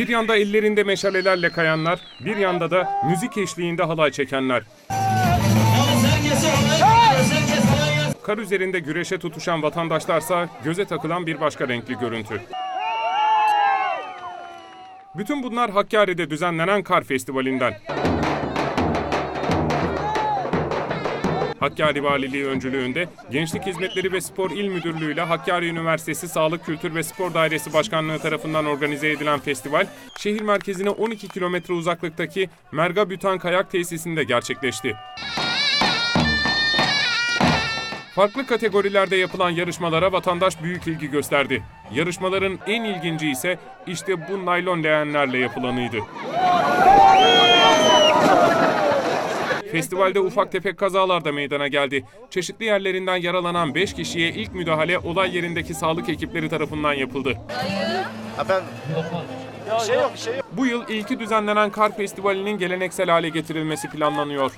Bir yanda ellerinde meşalelerle kayanlar, bir yanda da müzik eşliğinde halay çekenler. Kar üzerinde güreşe tutuşan vatandaşlarsa göze takılan bir başka renkli görüntü. Bütün bunlar Hakkari'de düzenlenen kar festivalinden. Hakkari Valiliği öncülüğünde Gençlik Hizmetleri ve Spor İl Müdürlüğü ile Hakkari Üniversitesi Sağlık Kültür ve Spor Dairesi Başkanlığı tarafından organize edilen festival, şehir merkezine 12 kilometre uzaklıktaki Merga Bütan Kayak Tesisinde gerçekleşti. Farklı kategorilerde yapılan yarışmalara vatandaş büyük ilgi gösterdi. Yarışmaların en ilginci ise işte bu naylon leğenlerle yapılanıydı. Festivalde ufak tefek kazalar da meydana geldi. Çeşitli yerlerinden yaralanan 5 kişiye ilk müdahale olay yerindeki sağlık ekipleri tarafından yapıldı. Efendim? Bir şey yok, bir şey yok. Bu yıl ilki düzenlenen kar festivalinin geleneksel hale getirilmesi planlanıyor.